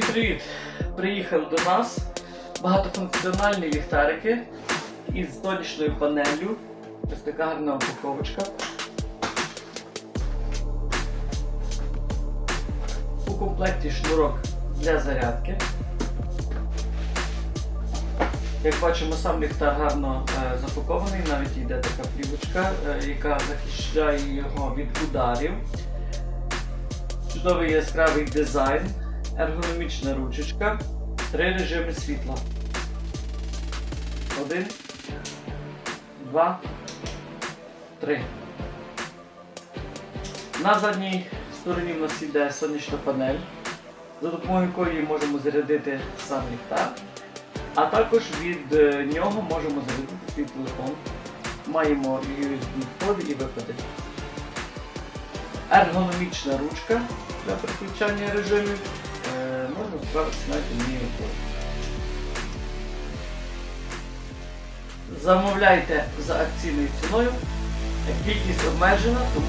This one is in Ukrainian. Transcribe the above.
Привіт! Приїхали до нас багатофункціональні ліхтарики із сонячною панеллю. Ось така гарна упаковочка. У комплекті шнурок для зарядки. Як бачимо, сам ліхтар гарно е, запакований, навіть йде така плівочка, е, яка захищає його від ударів. Чудовий яскравий дизайн, ергономічна ручечка, три режими світла. Один, два, три. На задній стороні в нас йде сонячна панель, за допомогою якої можемо зарядити сам ліхтар. А також від е, нього можемо зарядити свій телефон. Маємо USB-входи і виходи. Ергономічна ручка для переключання режимів. Можна справитися навіть рукою. Замовляйте за акційною ціною. Кількість обмежена, тому